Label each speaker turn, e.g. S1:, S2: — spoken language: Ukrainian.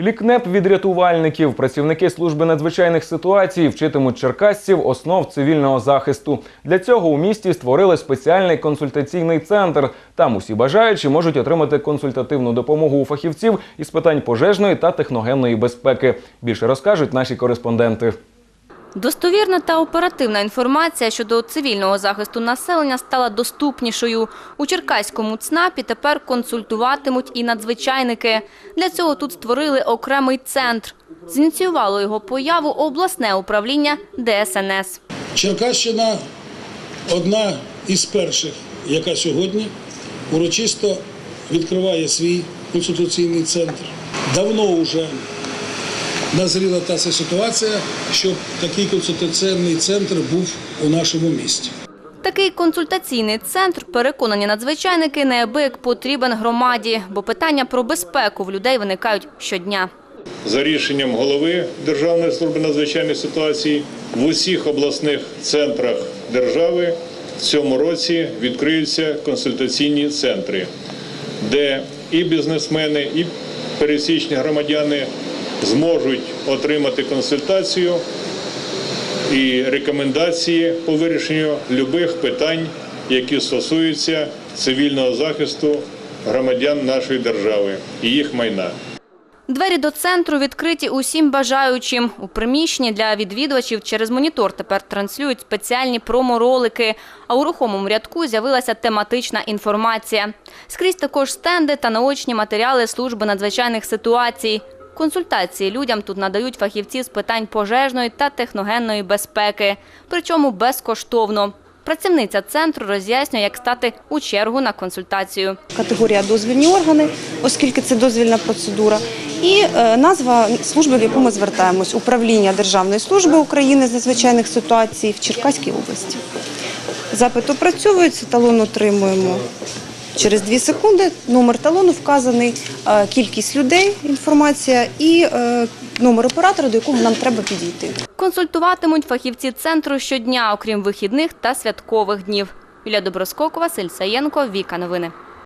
S1: Лікнеп від рятувальників, працівники служби надзвичайних ситуацій вчитимуть черкасців основ цивільного захисту. Для цього у місті створили спеціальний консультаційний центр. Там усі бажаючі можуть отримати консультативну допомогу у фахівців із питань пожежної та техногенної безпеки. Більше розкажуть наші кореспонденти.
S2: Достовірна та оперативна інформація щодо цивільного захисту населення стала доступнішою. У Черкаському ЦНАПі тепер консультуватимуть і надзвичайники. Для цього тут створили окремий центр. Зініціювало його появу обласне управління ДСНС.
S3: Черкащина одна із перших, яка сьогодні урочисто відкриває свій консультаційний центр. Давно вже назріла та ситуація, щоб такий консультаційний центр був у нашому місті.
S2: Такий консультаційний центр, переконані надзвичайники, неабияк потрібен громаді, бо питання про безпеку в людей виникають щодня.
S4: За рішенням голови Державної служби надзвичайних ситуацій в усіх обласних центрах держави в цьому році відкриються консультаційні центри, де і бізнесмени, і пересічні громадяни зможуть отримати консультацію і рекомендації по вирішенню любих питань, які стосуються цивільного захисту громадян нашої держави і їх майна.
S2: Двері до центру відкриті усім бажаючим. У приміщенні для відвідувачів через монітор тепер транслюють спеціальні промо-ролики, а у рухомому рядку з'явилася тематична інформація. Скрізь також стенди та наочні матеріали служби надзвичайних ситуацій. Консультації людям тут надають фахівці з питань пожежної та техногенної безпеки, причому безкоштовно. Працівниця центру роз'яснює, як стати у чергу на консультацію.
S5: категорія дозвільні органи, оскільки це дозвільна процедура, і е, назва служби, в яку ми звертаємось управління Державної служби України з надзвичайних ситуацій в Черкаській області. Запит опрацьовується, талон отримуємо через 2 секунди. Номер талону вказаний, е, кількість людей, інформація і е, номер оператора, до якого нам треба підійти.
S2: Консультуватимуть фахівці центру щодня, окрім вихідних та святкових днів. Юлія Доброскок, Василь Саєнко, Віка Новини.